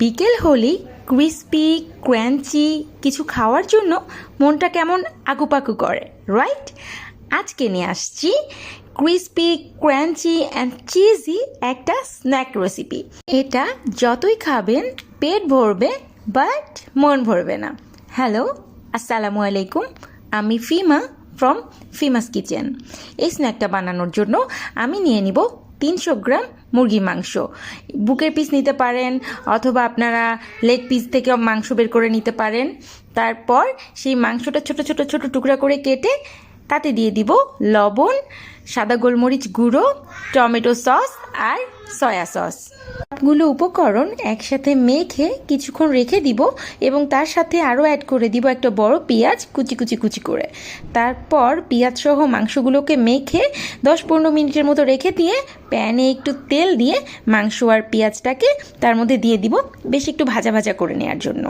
বিকেল হলেই ক্রিস্পি ক্র্যাঞ্চি কিছু খাওয়ার জন্য মনটা কেমন আকুপাকু করে রাইট আজকে নিয়ে আসছি ক্রিস্পি ক্র্যাঞ্চি অ্যান্ড চিজি একটা স্ন্যাক রেসিপি এটা যতই খাবেন, পেট ভরবে বাট মন ভরবে না। হ্যালো আসসালামু আলাইকুম। আমি ফিমা ফ্রম ফিমাস কিচেন। এই স্ন্যাকটা বানানোর জন্য আমি নিয়ে নিব তিনশো গ্রাম মুরগি মাংস। বুকের পিস নিতে পারেন অথবা আপনারা লেগ পিস থেকে মাংস বের করে নিতে পারেন। তারপর সেই মাংসটা ছোট ছোট ছোট টুকরা করে কেটে তাতে দিয়ে দিব লবণ, সাদা গোলমরিচ গুঁড়ো, টমেটো সস আর সয়া সস। সবগুলো উপকরণ একসাথে মেখে কিছুক্ষণ রেখে দিব এবং তার সাথে আরও অ্যাড করে দিব একটা বড় পেঁয়াজ কুচি কুচি কুচি করে। তারপর পেঁয়াজ সহ মাংসগুলোকে মেখে দশ পনেরো মিনিটের মতো রেখে দিয়ে প্যানে একটু তেল দিয়ে মাংস আর পেঁয়াজটাকে তার মধ্যে দিয়ে দিব বেশ একটু ভাজা ভাজা করে নেওয়ার জন্য।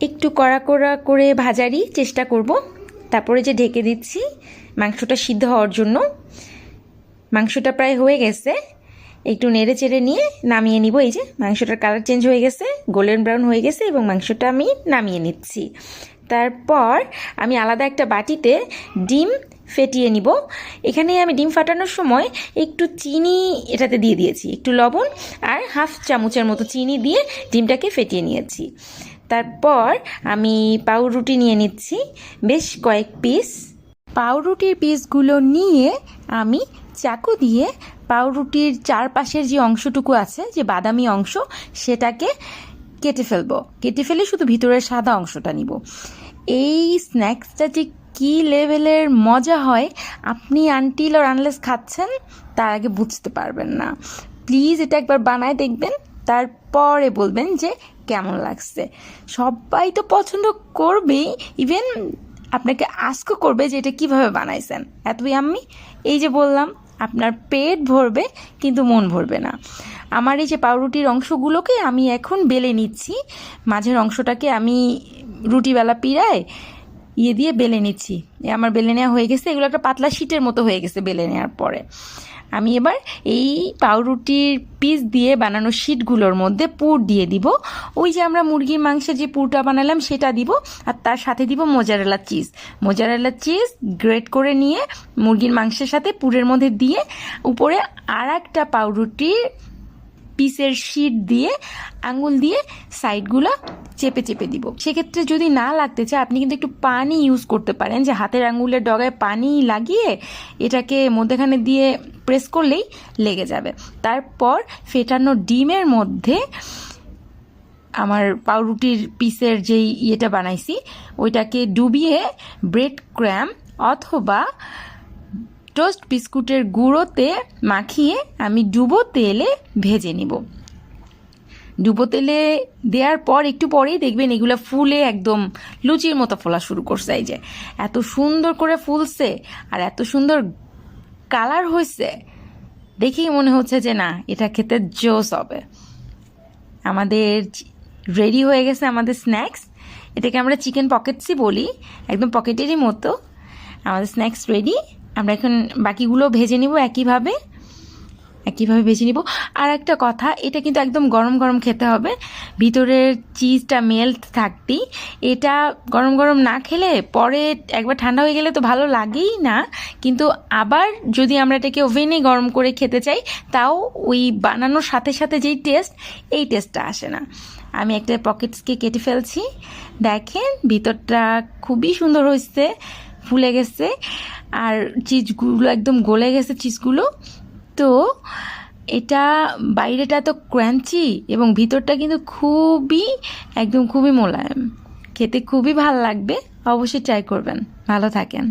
একটু কড়া কড়া করে ভাজারই চেষ্টা করব। তারপরে যে ঢেকে দিচ্ছি, মাংসটা সিদ্ধ হওয়ার জন্য। মাংসটা প্রায় হয়ে গেছে। একটু নেড়ে চেড়ে নিয়ে নামিয়ে নিব। এই যে মাংসটার কালার চেঞ্জ হয়ে গেছে গোল্ডেন ব্রাউন হয়ে গেছে এবং মাংসটা আমি নামিয়ে নিচ্ছি। তারপর আমি আলাদা একটা বাটিতে ডিম ফেটিয়ে নিব। এখানে আমি ডিম ফাটানোর সময় একটু চিনি এটাতে দিয়ে দিয়েছি, একটু লবণ আর হাফ চামচের মতো চিনি দিয়ে ডিমটাকে ফেটিয়ে নিয়েছি। তারপর আমি পাউরুটি নিয়ে নিচ্ছি, বেশ কয়েক পিস পাউরুটির পিসগুলো নিয়ে আমি চাকু দিয়ে পাউরুটির চারপাশের যে অংশটুকু আছে, যে বাদামি অংশ, সেটাকে কেটে ফেলব। কেটে ফেলে শুধু ভিতরের সাদা অংশটা নিব। এই স্ন্যাক্সটা যে কী লেভেলের মজা হয়, আপনি আনটিল আর আনলেস খাচ্ছেন, তার আগে বুঝতে পারবেন না। প্লিজ এটা একবার বানায় দেখবেন। তারপরে বলবেন যে কেমন লাগছে। সবাই তো পছন্দ করবেই ইভেন আপনাকে আস্কও করবে যে এটা কীভাবে বানাইছেন। এতই আমি এই যে বললাম, আপনার পেট ভরবে, কিন্তু মন ভরবে না। আমার এই যে পাউরুটির অংশগুলোকে আমি এখন বেলে নিচ্ছি। মাঝের অংশটাকে আমি রুটিবেলা পিড়ায় ইয়ে দিয়ে বেলে নিচ্ছি। আমার বেলে নেওয়া হয়ে গেছে, এগুলো একটা পাতলা শীটের মতো হয়ে গেছে বেলে নেওয়ার পরে। আমি এবার এই পাউরুটির পিস দিয়ে বানানো শিটগুলোর মধ্যে পুর দিয়ে দিব। ওই যে আমরা মুরগির মাংসের যে পুরটা বানালাম, সেটা দিব। আর তার সাথে দিব mozzarella cheese mozzarella cheese grate করে নিয়ে মুরগির মাংসের সাথে পুরের মধ্যে দিয়ে উপরে আর একটা পাউরুটির পিসের শিট দিয়ে, আঙুল দিয়ে সাইডগুলো চেপে চেপে দিব। সেক্ষেত্রে যদি না লাগতে চায়, আপনি কিন্তু একটু পানি ইউজ করতে পারেন। যে হাতের আঙুলের ডগায় পানি লাগিয়ে এটাকে মধ্যেখানে দিয়ে প্রেস করলেই লেগে যাবে। তারপর ফেটানো ডিমের মধ্যে আমার পাউরুটির পিসের যেই ইয়েটা বানাইছি, ওইটাকে ডুবিয়ে ব্রেড ক্র্যাম অথবা টোস্ট বিস্কুটের গুঁড়োতে মাখিয়ে আমি ডুবো তেলে ভেজে নিব। ডুবো তেলে দেওয়ার পর একটু পরেই দেখবেন এগুলো ফুলে একদম লুচির মতো ফোলা শুরু করছে এই যে। এত সুন্দর করে ফুলছে আর এত সুন্দর কালার হয়েছে দেখেই মনে হচ্ছে যে না, এটা খেতে জোস হবে। আমাদের রেডি হয়ে গেছে আমাদের স্ন্যাক্স। এটাকে আমরা চিকেন পকেটসই বলি, একদম পকেটেরই মতো। আমাদের স্ন্যাক্স রেডি। আমরা এখন বাকিগুলো ভেজে নিব একইভাবে একইভাবে ভেজে নিব। আর একটা কথা, এটা কিন্তু একদম গরম গরম খেতে হবে। ভিতরের চিজটা মেল্ট থাকতেই এটা গরম গরম না খেলে পরে একবার ঠান্ডা হয়ে গেলে তো ভালো লাগেই না। কিন্তু আবার যদি আমরা এটাকে ওভেনে গরম করে খেতে চাই, তাও ওই বানানোর সাথে সাথে যেই টেস্ট এই টেস্টটা আসে না। আমি একটা পকেটসকে কেটে ফেলছি। দেখেন, ভিতরটা খুবই সুন্দর হয়েছে ফুলে গেছে। আর চিজগুলো একদম গলে গেছে চিজগুলো। তো এটা বাইরেটা তো ক্রাঞ্চি এবং ভিতরটা কিন্তু খুবই, একদম খুবই মোলায়েম। খেতে খুবই ভালো লাগবে, অবশ্যই ট্রাই করবেন। ভালো থাকেন।